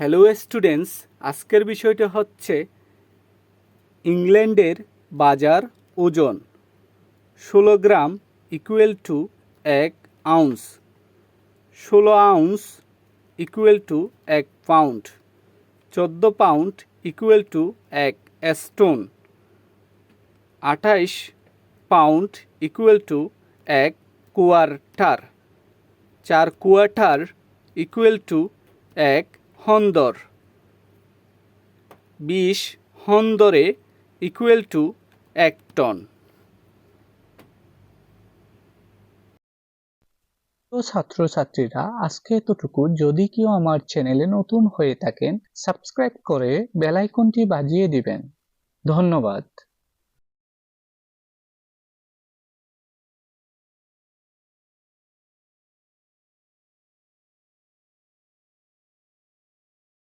Hello students আজকের বিষয়টা হচ্ছে ইংল্যান্ডের বাজার ওজন। ষোলো গ্রাম ইকুয়াল টু এক আউন্স ষোলো আউন্স ইকুয়াল টু এক পাউন্ড চোদ্দ পাউন্ড ইকুয়াল টু এক স্টোন আঠাইশ পাউন্ড ইকুয়াল টু এক কোয়ার্টার চার কোয়ার্টার ইকুয়াল টু এক হন্দর। বিশ হন্দরে ইকুয়াল টু এক টন তো ছাত্রছাত্রীরা, আজকে এতটুকু। যদি কেউ আমার চ্যানেলে নতুন হয়ে থাকেন সাবস্ক্রাইব করে বেল আইকনটি বাজিয়ে দিবেন। ধন্যবাদ।